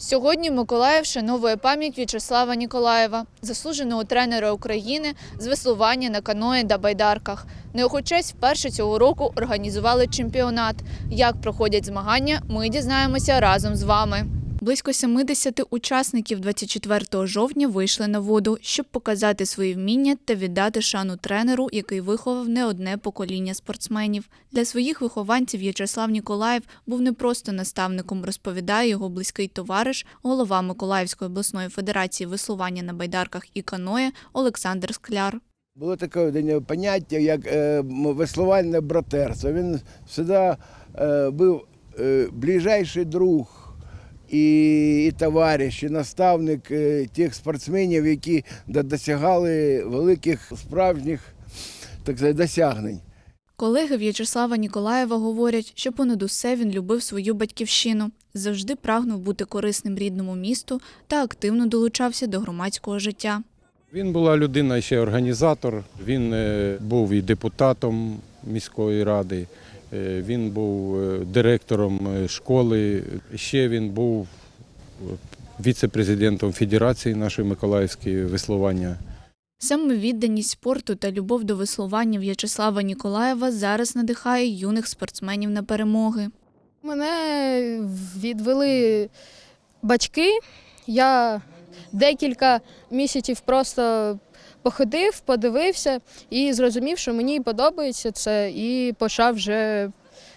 Сьогодні Миколаїв вшановує пам'ять В'ячеслава Ніколаєва, заслуженого тренера України з веслування на каної та байдарках. Його вперше цього року організували чемпіонат. Як проходять змагання, ми дізнаємося разом з вами. Близько 70 учасників 24 жовтня вийшли на воду, щоб показати свої вміння та віддати шану тренеру, який виховав не одне покоління спортсменів. Для своїх вихованців В'ячеслав Ніколаєв був не просто наставником, розповідає його близький товариш, голова Миколаївської обласної федерації веслування на байдарках і каное Олександр Скляр. Було таке поняття, як е, веслувальне братерство. Він завжди е, був е, ближайший друг і, і товариш, і наставник е, тих спортсменів, які досягали великих справжніх так сказати, досягнень. Колеги В'ячеслава Ніколаєва говорять, що понад усе він любив свою батьківщину, завжди прагнув бути корисним рідному місту та активно долучався до громадського життя. Він була людина ще організатор. Він е, був і депутатом міської ради. Е, Він був е, директором е, школи. Ще він був віце-президентом Федерації нашої Миколаївської веслування. Саме відданість спорту та любов до веслування В'ячеслава Ніколаєва зараз надихає юних спортсменів на перемоги. Мене відвели батьки. Я декілька місяців просто походив, подивився і зрозумів, що мені подобається це, і почав вже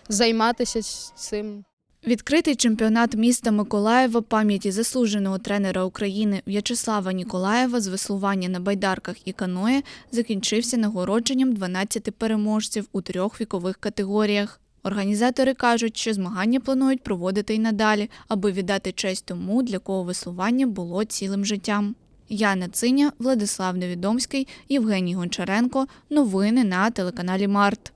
займатися цим. Відкритий чемпіонат міста Миколаєва пам'яті заслуженого тренера України В'ячеслава Ніколаєва з веслування на байдарках і каное закінчився нагородженням 12 переможців у трьох вікових категоріях. Організатори кажуть, що змагання планують проводити й надалі, аби віддати честь тому, для кого веслування було цілим життям. Яна Циня, Владислав Невідомський, Євгеній Гончаренко. Новини на телеканалі Март.